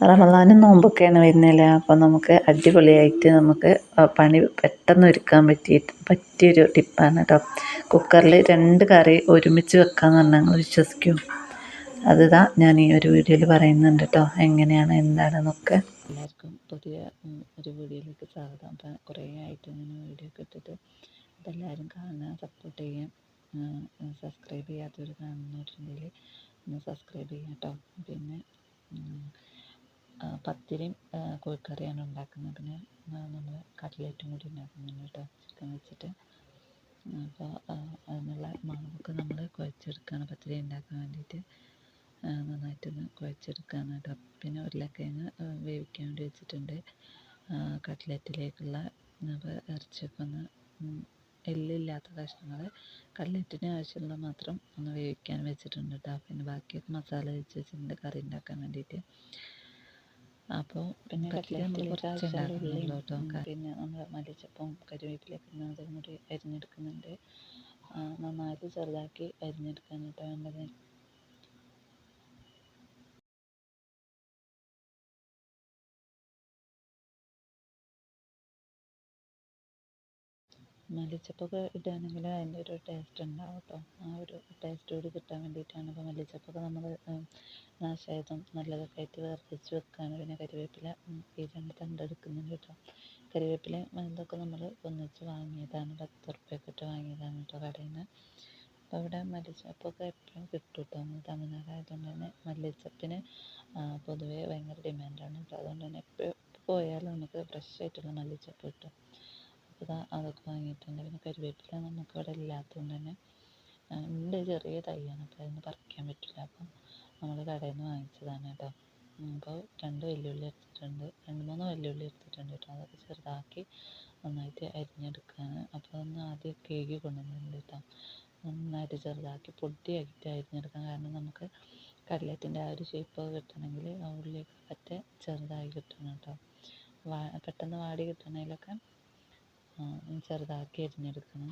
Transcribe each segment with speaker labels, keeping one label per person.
Speaker 1: റമദാനും നോമ്പൊക്കെയാണ് വരുന്നല്ലേ? അപ്പം നമുക്ക് അടിപൊളിയായിട്ട് നമുക്ക് പണി പെട്ടെന്ന് ഒരുക്കാൻ പറ്റിയിട്ട് പറ്റിയൊരു ടിപ്പാണ് കേട്ടോ കുക്കറിൽ രണ്ട് കറി ഒരുമിച്ച് വെക്കാമെന്ന് പറഞ്ഞാൽ നിങ്ങൾ വിശ്വസിക്കും. അതുതാ ഞാൻ ഈ ഒരു വീഡിയോയിൽ പറയുന്നുണ്ട് കേട്ടോ എങ്ങനെയാണ് എന്താണെന്നൊക്കെ.
Speaker 2: എല്ലാവർക്കും പുതിയ ഒരു വീഡിയോയിലേക്ക് സ്വാഗതം. അപ്പം കുറേ ആയിട്ട് ഇങ്ങനെ വീഡിയോ ഒക്കെ ഇട്ടിട്ട് കാണുക സപ്പോർട്ട് ചെയ്യാം സബ്സ്ക്രൈബ് ചെയ്യാത്തവർ കാണുന്നവരുണ്ടെങ്കിൽ ഒന്ന് സബ്സ്ക്രൈബ് ചെയ്യാം കേട്ടോ പിന്നെ പത്തിരിയും കോഴിക്കറിയാണ് ഉണ്ടാക്കുന്നത് പിന്നെ നമ്മൾ കട്ട്ലേറ്റും കൂടി ഉണ്ടാക്കുന്നുണ്ട് കേട്ടോ ചിക്കൻ വെച്ചിട്ട്. അപ്പോൾ അതിനുള്ള മാവൊക്കെ നമ്മൾ കുഴച്ചെടുക്കുകയാണ് പത്തിരി ഉണ്ടാക്കാൻ വേണ്ടിയിട്ട്. നന്നായിട്ടൊന്ന് കുഴച്ചെടുക്കുകയാണ് കേട്ടോ. പിന്നെ ഉരുളക്കിഴങ്ങ് വേവിക്കാൻ വേണ്ടി വെച്ചിട്ടുണ്ട്. കട്ട്ലറ്റിലേക്കുള്ള ഇറച്ചിയൊക്കെ എല്ലില്ലാത്ത കഷ്ണങ്ങൾ കട്ട്ലറ്റിന് ആവശ്യമുള്ള മാത്രം ഒന്ന് വേവിക്കാൻ വെച്ചിട്ടുണ്ട് കേട്ടോ. പിന്നെ ബാക്കിയൊക്കെ മസാല വെച്ച് വെച്ചിട്ടുണ്ട് കറി ഉണ്ടാക്കാൻ വേണ്ടിയിട്ട്. അപ്പോൾ പിന്നെ കട്ട്ലറ്റ് കുറച്ച് ഉണ്ടാക്കുന്നുള്ളൂ കേട്ടോ. പിന്നെ നമ്മൾ മല്ലിച്ചപ്പും കരിവേപ്പിലൊക്കെ അതും കൂടി അരിഞ്ഞെടുക്കുന്നുണ്ട്. നന്നായിട്ട് ചെറുതാക്കി അരിഞ്ഞെടുക്കാൻ കേട്ടോ വേണ്ടത് മല്ലിച്ചപ്പൊക്കെ ഇടുകയാണെങ്കിൽ അതിന്റെ ഒരു ടേസ്റ്റ് ഉണ്ടാവും കേട്ടോ ആ ഒരു ടേസ്റ്റ് കൂടി കിട്ടാൻ വേണ്ടിയിട്ടാണ് ഇപ്പോൾ മല്ലിച്ചപ്പൊക്കെ നമ്മൾ നാശമായതും നല്ലതൊക്കെ ആയിട്ട് വേർതിരിച്ച് വെക്കുകയാണ് പിന്നെ കരിവേപ്പില ഈ രണ്ട് തണ്ട് എടുക്കുന്നുണ്ട് കേട്ടോ കരിവേപ്പിലയും ഇതൊക്കെ നമ്മൾ ഒന്നിച്ച് വാങ്ങിയതാണ്. പത്ത് ഉറുപ്പ്യൊക്കെ ഇട്ട് വാങ്ങിയതാണ് കേട്ടോ കടയിൽ നിന്ന്. അപ്പോൾ ഇവിടെ മല്ലിച്ചപ്പൊക്കെ എപ്പോഴും കിട്ടും കേട്ടോ തമിഴ്നാട് ആയതുകൊണ്ട് തന്നെ മല്ലിച്ചപ്പിന് പൊതുവേ ഭയങ്കര ഡിമാൻഡാണ് കേട്ടോ അതുകൊണ്ട് തന്നെ എപ്പോൾ പോയാലും നമുക്ക് ഫ്രഷ് ആയിട്ടുള്ള മല്ലിച്ചപ്പ് കിട്ടും. അപ്പോൾ അതൊക്കെ വാങ്ങിയിട്ടുണ്ട്. പിന്നെ കരിവേപ്പില നമുക്കിവിടെ ഇല്ലാത്തതുകൊണ്ട് തന്നെ ഉണ്ട് ചെറിയ തൈയാണ്. അപ്പോൾ അതിന് പറിക്കാൻ പറ്റില്ല. അപ്പം നമ്മൾ കടയിൽ നിന്ന് വാങ്ങിച്ചതാണ് കേട്ടോ. അപ്പോൾ രണ്ട് വെല്ലുള്ളി എടുത്തിട്ടുണ്ട്. രണ്ട് മൂന്ന് വെല്ലുള്ളി എടുത്തിട്ടുണ്ട് കേട്ടോ. അതൊക്കെ ചെറുതാക്കി നന്നായിട്ട് അരിഞ്ഞെടുക്കുകയാണ് അപ്പോൾ അതൊന്ന് ആദ്യം കേക്ക് കൊണ്ടുവന്നിട്ടുണ്ട് കേട്ടോ. നന്നായിട്ട് ചെറുതാക്കി പൊടിയാക്കിയിട്ട് അരിഞ്ഞെടുക്കാൻ കാരണം നമുക്ക് കട്ലറ്റിന്റെ ആ ഒരു ഷേപ്പ് കിട്ടണമെങ്കിൽ ഉള്ളിയൊക്കെ പറ്റ ചെറുതായി കിട്ടണം കേട്ടോ. പെട്ടെന്ന് വാടി കിട്ടണമെങ്കിലൊക്കെ ചെറുതാക്കി അരിഞ്ഞെടുക്കണം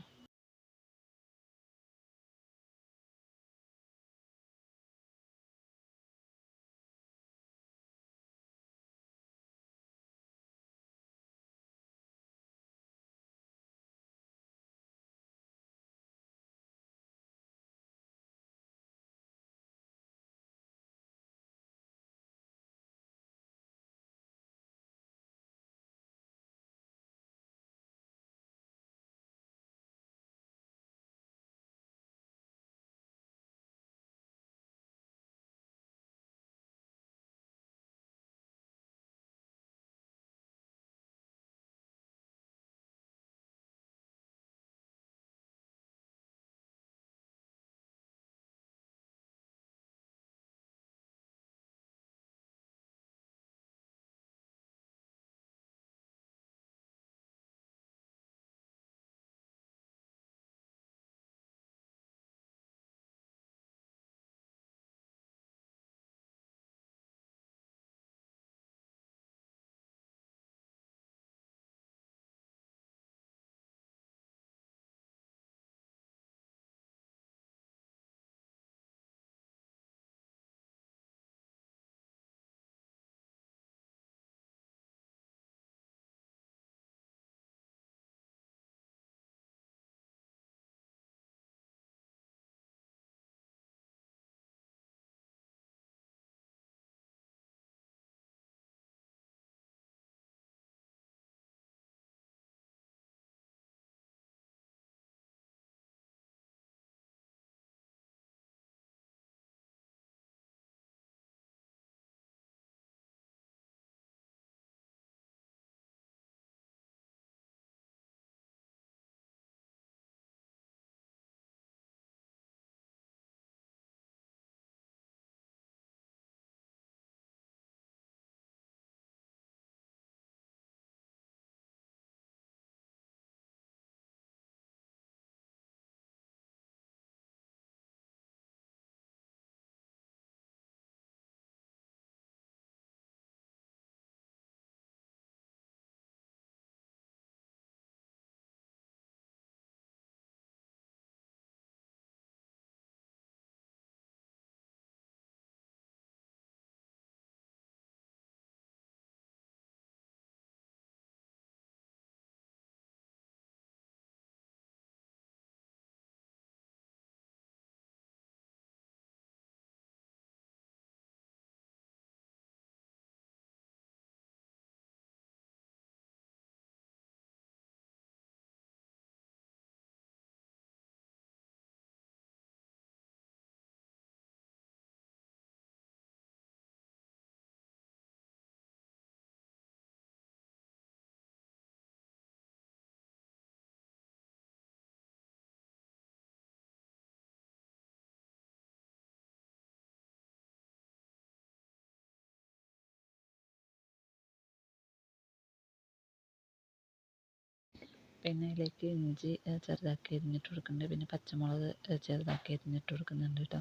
Speaker 2: പിന്നെ അതിലേക്ക് ഇഞ്ചി ചെറുതാക്കി അരിഞ്ഞിട്ട് കൊടുക്കുന്നുണ്ട്. പിന്നെ പച്ചമുളക് ചെറുതാക്കി അരിഞ്ഞിട്ട് കൊടുക്കുന്നുണ്ട് കേട്ടോ.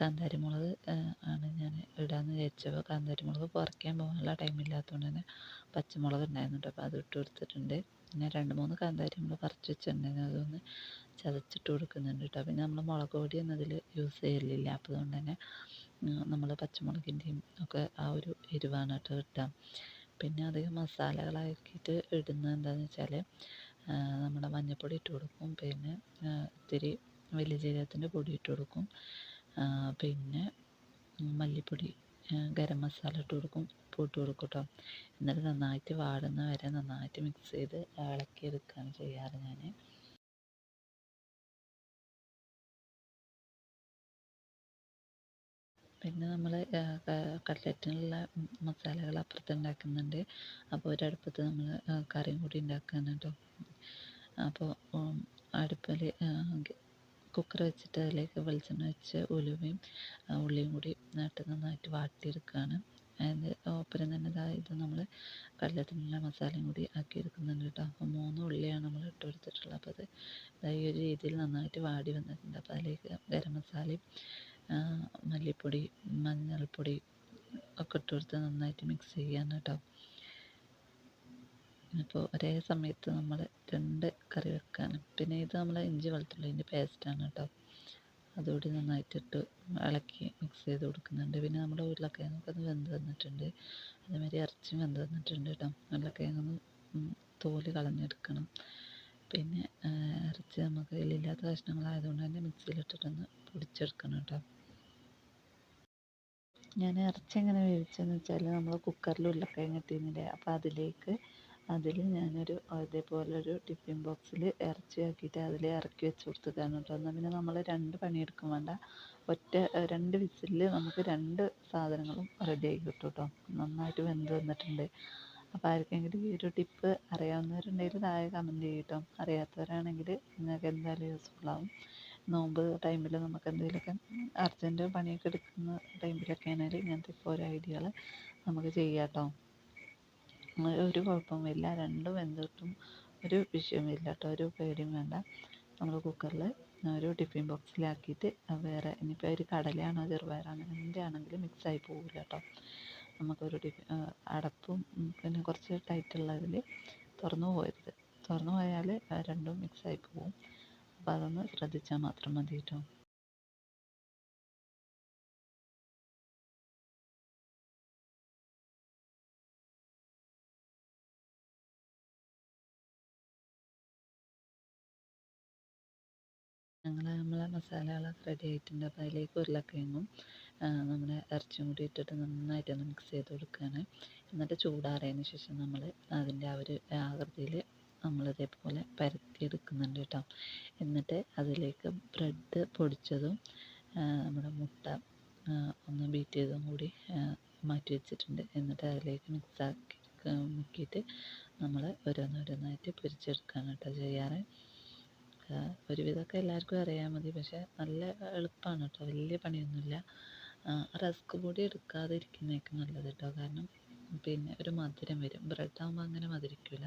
Speaker 2: കാന്താരി മുളക് ആണ് ഞാൻ ഇടാമെന്ന് വിചാരിച്ചപ്പോൾ കാന്താരി മുളക് പറിക്കാൻ പോകാനുള്ള ടൈം ടൈമില്ലാത്തതുകൊണ്ട് തന്നെ പച്ചമുളക് ഉണ്ടായിരുന്നു കേട്ടോ. അപ്പോൾ അത് ഇട്ട് കൊടുത്തിട്ടുണ്ട്. പിന്നെ രണ്ട് മൂന്ന് കാന്താരി നമ്മൾ പറിച്ച് വെച്ചിട്ടുണ്ടായിരുന്നു അതൊന്ന് ചതച്ചിട്ട് കൊടുക്കുന്നുണ്ട് കേട്ടോ. പിന്നെ നമ്മൾ മുളക് പൊടിയൊന്നും അതിൽ യൂസ് ചെയ്യലില്ല. അപ്പോൾ അതുകൊണ്ട് തന്നെ നമ്മൾ പച്ചമുളകിന്റെയും ഒക്കെ ആ ഒരു എരിവാണ് കേട്ടോ കിട്ടുക പിന്നെ അധികം മസാലകളാക്കിയിട്ട് ഇടുന്നത് എന്താണെന്ന് വെച്ചാൽ നമ്മുടെ മഞ്ഞൾപ്പൊടി ഇട്ട് കൊടുക്കും. പിന്നെ ഇത്തിരി വലിയ ജീരകത്തിന്റെ പൊടി ഇട്ട് കൊടുക്കും. പിന്നെ മല്ലിപ്പൊടി ഗരം മസാല ഇട്ട് കൊടുക്കും. ഉപ്പ് ഇട്ട് കൊടുക്കും കേട്ടോ. എന്നിട്ട് നന്നായിട്ട് വാടുന്ന വരെ നന്നായിട്ട് മിക്സ് ചെയ്ത് ഇളക്കി എടുക്കുകയാണ് ചെയ്യാറ് ഞാൻ. പിന്നെ നമ്മൾ കട്ട്ലറ്റിനുള്ള മസാലകൾ അപ്പുറത്ത് ഉണ്ടാക്കുന്നുണ്ട്. അപ്പോൾ ഒരടുപ്പത്ത് നമ്മൾ കറിയും കൂടി ഉണ്ടാക്കുകയാണ് കേട്ടോ. അപ്പോൾ അടുപ്പിൽ കുക്കർ വെച്ചിട്ട് അതിലേക്ക് വെളിച്ചെണ്ണ ഒഴിച്ച് ഉലുവയും ഉള്ളിയും കൂടി നട്ട് നന്നായിട്ട് വാട്ടിയെടുക്കുകയാണ് അതിന് ഒപ്പരം തന്നെ ഇതാ ഇത് നമ്മൾ കട്ട്ലറ്റിനുള്ള മസാലയും കൂടി ആക്കിയെടുക്കുന്നുണ്ട് കേട്ടോ. അപ്പോൾ മൂന്ന് ഉള്ളിയാണ് നമ്മൾ ഇട്ട് കൊടുത്തിട്ടുള്ളത്. അപ്പോൾ അത് ഈ ഒരു രീതിയിൽ നന്നായിട്ട് വാടി വന്നിട്ടുണ്ട്. അപ്പോൾ അതിലേക്ക് ഗരം മസാലയും മല്ലിപ്പൊടി മഞ്ഞൾപ്പൊടി ഒക്കെ ഇട്ട് കൊടുത്ത് നന്നായിട്ട് മിക്സ് ചെയ്യുകയാണ് കേട്ടോ. അപ്പോൾ ഒരേ സമയത്ത് നമ്മൾ രണ്ട് കറി വെക്കാനും. പിന്നെ ഇത് നമ്മൾ ഇഞ്ചി വെളുത്തുള്ളിന്റെ പേസ്റ്റാണ് കേട്ടോ അതുകൂടി നന്നായിട്ടിട്ട് ഇളക്കി മിക്സ് ചെയ്ത് കൊടുക്കുന്നുണ്ട്. പിന്നെ നമ്മുടെ ഉരുളക്കിഴങ്ങൊക്കെ ഒന്ന് വെന്ത് വന്നിട്ടുണ്ട്. അതേമാതിരി ഇറച്ചിയും വെന്ത് വന്നിട്ടുണ്ട് കേട്ടോ ഉരുളക്കിഴങ്ങൊന്ന് തോൽ കളഞ്ഞെടുക്കണം. പിന്നെ ഇറച്ചി നമുക്ക് ഇതിലില്ലാത്ത കഷ്ണങ്ങളായതുകൊണ്ട് തന്നെ മിക്സിയിലിട്ടിട്ടൊന്ന് പൊടിച്ചെടുക്കണം കേട്ടോ ഞാൻ ഇറച്ചി എങ്ങനെ വേവിച്ചതെന്ന് വെച്ചാൽ നമ്മൾ കുക്കറിൽ ഉരുളക്കിഴങ്ങ് ഇട്ടിരുന്നില്ലേ അപ്പോൾ അതിലേക്ക് അതിൽ ഞാനൊരു ഇതേപോലൊരു ടിഫിൻ ബോക്സിൽ ഇറച്ചി ആക്കിയിട്ട് അതിൽ ഇറക്കി വെച്ച് കൊടുത്തതാണ് കേട്ടോ എന്നാൽ പിന്നെ നമ്മൾ രണ്ട് പണിയെടുക്കും വേണ്ട. ഒറ്റ രണ്ട് വിസിലിൽ നമുക്ക് രണ്ട് സാധനങ്ങളും റെഡി ആയി കിട്ടും കേട്ടോ നന്നായിട്ട് വെന്ത് വന്നിട്ടുണ്ട്. അപ്പോൾ ആർക്കെങ്കിലും ഈ ഒരു ടിപ്പ് അറിയാവുന്നവരുണ്ടെങ്കിൽ താഴെ കമന്റ് ചെയ്യും കേട്ടോ അറിയാത്തവരാണെങ്കിൽ നിങ്ങൾക്ക് എന്തായാലും യൂസ്ഫുൾ ആവും. നോമ്പ് ടൈമിൽ നമുക്ക് എന്തെങ്കിലുമൊക്കെ അർജന്റ് പണിയൊക്കെ എടുക്കുന്ന ടൈമിലൊക്കെ ആണെങ്കിൽ ഇങ്ങനത്തെ ഇപ്പോൾ ഓരോ ഐഡിയകൾ നമുക്ക് ചെയ്യാം കേട്ടോ ഒരു കുഴപ്പവും വരില്ല രണ്ടും വെന്തിട്ടും ഒരു വിഷയവും വരില്ല കേട്ടോ. ഒരു പേടിയും വേണ്ട. നമ്മൾ കുക്കറിൽ ഒരു ടിഫിൻ ബോക്സിലാക്കിയിട്ട് വേറെ ഇനിയിപ്പോൾ ഒരു കടലയാണോ ചെറുപയറാണോ എന്താണെങ്കിലും മിക്സായി പോകില്ല കേട്ടോ. നമുക്കൊരു ടിഫിൻ അടപ്പും പിന്നെ കുറച്ച് ടൈറ്റുള്ളതിൽ തുറന്നു പോകരുത് തുറന്നു പോയാൽ രണ്ടും മിക്സായി പോകും അപ്പോൾ അതൊന്ന് ശ്രദ്ധിച്ചാൽ മാത്രം മതി കേട്ടോ ഞങ്ങൾ നമ്മളെ മസാലകളൊക്കെ റെഡി ആയിട്ടുണ്ട്. അപ്പോൾ അതിലേക്ക് ഉരുളക്കിഴങ്ങും നമ്മുടെ ഇറച്ചിയും കൂടി ഇട്ടിട്ട് നന്നായിട്ടൊന്ന് മിക്സ് ചെയ്ത് കൊടുക്കുകയാണ് എന്നിട്ട് ചൂടാറിയതിന് ശേഷം നമ്മൾ അതിന്റെ ആ ഒരു ആകൃതിയിൽ പരത്തി എടുക്കുന്നുണ്ട് കേട്ടോ. എന്നിട്ട് അതിലേക്ക് ബ്രെഡ് പൊടിച്ചതും നമ്മുടെ മുട്ട ഒന്ന് ബീറ്റ് ചെയ്തതും കൂടി മാറ്റി വെച്ചിട്ടുണ്ട്. എന്നിട്ട് അതിലേക്ക് മിക്സാക്കി മുക്കിയിട്ട് നമ്മൾ ഓരോന്നോരോന്നായിട്ട് പൊരിച്ചെടുക്കുകയാണ് കേട്ടോ ചെയ്യാറ്. ഒരുവിധമൊക്കെ എല്ലാവർക്കും അറിയാൽ മതി. പക്ഷേ നല്ല എളുപ്പമാണ് കേട്ടോ. വലിയ പണിയൊന്നുമില്ല. റസ്ക് പൊടി എടുക്കാതിരിക്കുന്നതായിരിക്കും നല്ലത് കേട്ടോ. കാരണം പിന്നെ ഒരു മധുരം വരും. ബ്രെഡ് ആകുമ്പോൾ അങ്ങനെ മധുരിക്കില്ല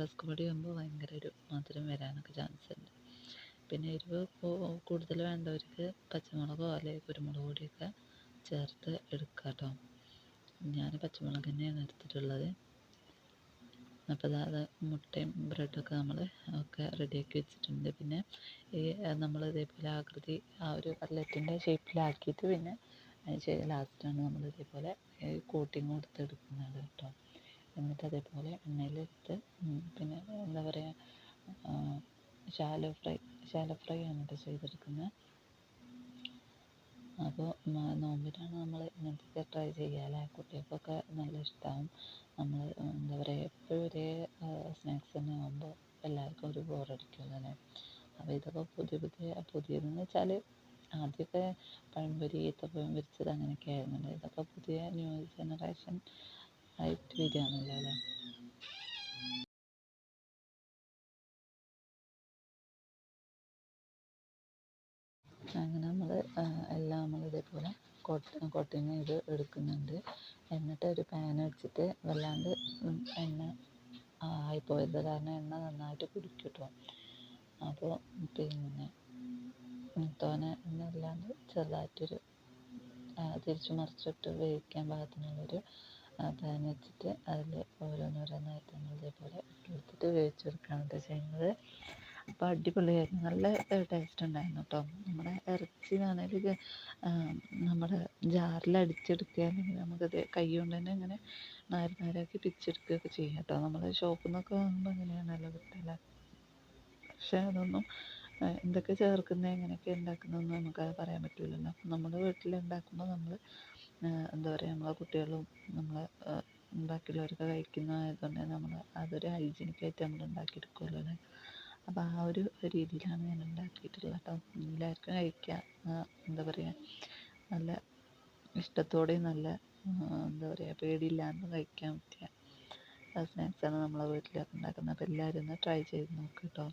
Speaker 2: റസ്ക് പൊടി ആകുമ്പോൾ ഭയങ്കര ഒരു മധുരം വരാനൊക്കെ ചാൻസ് ഉണ്ട്. പിന്നെ എരിവ് കൂടുതൽ വേണ്ടവർക്ക് പച്ചമുളകോ അല്ലെങ്കിൽ കുരുമുളക് പൊടിയൊക്കെ ചേർത്ത് എടുക്കാം കേട്ടോ ഞാൻ പച്ചമുളക് തന്നെയാണ് എടുത്തിട്ടുള്ളത്. അപ്പോൾ അത് മുട്ടയും ബ്രെഡൊക്കെ നമ്മൾ ഒക്കെ റെഡിയാക്കി വെച്ചിട്ടുണ്ട്. പിന്നെ ഈ നമ്മൾ ഇതേപോലെ ആകൃതി ആ ഒരു കട്ലറ്റിന്റെ ഷേപ്പിലാക്കിയിട്ട് പിന്നെ ലാസ്റ്റാണ് നമ്മൾ ഇതേപോലെ കോട്ടിങ് കൊടുത്തെടുക്കുന്നത് കേട്ടോ. എന്നിട്ട് അതേപോലെ എണ്ണയിലിട്ട് പിന്നെ എന്താ പറയുക ഷാലോ ഫ്രൈ ഷാലോ ഫ്രൈ ആണ് കേട്ടോ ചെയ്തെടുക്കുന്നത്. അപ്പോൾ നോമ്പിനാണ് നമ്മൾ ഇങ്ങനത്തെയൊക്കെ ട്രൈ ചെയ്യുക അല്ലേ കുട്ടികൾക്കൊക്കെ നല്ല ഇഷ്ടമാവും നമ്മൾ എന്താ പറയുക എപ്പോഴും ഒരേ സ്നാക്സ് തന്നെ ആകുമ്പോൾ എല്ലാവർക്കും ഒരു ബോറടിക്കുമല്ലോ അല്ലേ അപ്പോൾ ഇതൊക്കെ പുതിയ പുതിയ പുതിയതെന്ന് വെച്ചാൽ ആദ്യമൊക്കെ പഴംപൊരി ഈത്തപ്പഴം പൊരിച്ചത് അങ്ങനെയൊക്കെ ആയിരുന്നല്ലോ. ഇതൊക്കെ പുതിയ ന്യൂ ജനറേഷൻ ആയിട്ട് വരികയാണല്ലോ അല്ലേ? അങ്ങനെ എല്ലാം നമ്മൾ ഇതേപോലെ കോട്ട് കോട്ടിങ് ചെയ്ത് എടുക്കുന്നുണ്ട്. എന്നിട്ട് ഒരു പാൻ വെച്ചിട്ട് വല്ലാണ്ട് എണ്ണ ആയിപ്പോയത്. കാരണം എണ്ണ നന്നായിട്ട് കുടിക്കും കേട്ടോ അപ്പോൾ പിന്നെ തോനെ എണ്ണ ഇല്ലാണ്ട് ചെറുതായിട്ടൊരു തിരിച്ചു മറിച്ചിട്ട് വേവിക്കാൻ പാകത്തിനുള്ളൊരു പാൻ വെച്ചിട്ട് അതിൽ ഓരോന്നോരോന്നായിട്ട് നമ്മൾ ഇതേപോലെ ഇട്ട് കൊടുത്തിട്ട് വേവിച്ചെടുക്കുകയാണ് ചെയ്യുന്നത് അപ്പോൾ അടിപൊളിയായിരുന്നു നല്ല ടേസ്റ്റ് ഉണ്ടായിരുന്നു കേട്ടോ നമ്മുടെ ഇറച്ചി ആണെങ്കിൽ നമ്മുടെ ജാറിൽ അടിച്ചെടുക്കുക അല്ലെങ്കിൽ നമുക്കത് കൈ കൊണ്ട് തന്നെ ഇങ്ങനെ നാര് നാരാക്കി പിച്ചെടുക്കുകയൊക്കെ ചെയ്യാം കേട്ടോ നമ്മൾ ഷോപ്പിൽ നിന്നൊക്കെ വാങ്ങുമ്പോൾ അങ്ങനെയാണല്ലോ കിട്ടില്ല പക്ഷേ അതൊന്നും എന്തൊക്കെ ചേർക്കുന്നത് എങ്ങനെയൊക്കെ ഉണ്ടാക്കുന്നതെന്ന് നമുക്ക് പറയാൻ പറ്റില്ലല്ലോ നമ്മുടെ വീട്ടിൽ ഉണ്ടാക്കുമ്പോൾ നമ്മൾ എന്താ പറയുക നമ്മളെ കുട്ടികളും നമ്മളെ ബാക്കിയുള്ളവരൊക്കെ കഴിക്കുന്നതായതുകൊണ്ട് നമ്മൾ അതൊരു ഹൈജീനിക്കായിട്ട് നമ്മൾ ഉണ്ടാക്കിയെടുക്കുമല്ലോ അല്ലേ? അപ്പോൾ ആ ഒരു രീതിയിലാണ് ഞാൻ ഉണ്ടാക്കിയിട്ടുള്ളത് കേട്ടോ. എല്ലാവർക്കും കഴിക്കാം എന്താ പറയുക നല്ല ഇഷ്ടത്തോടെയും നല്ല എന്താ പറയുക പേടിയില്ലാണ്ടും കഴിക്കാൻ പറ്റിയ സ്നാക്സാണ് നമ്മളെ വീട്ടിലൊക്കെ ഉണ്ടാക്കുന്നത്. അപ്പോൾ എല്ലാവരും ഒന്ന് ട്രൈ ചെയ്ത് നോക്ക് കേട്ടോ.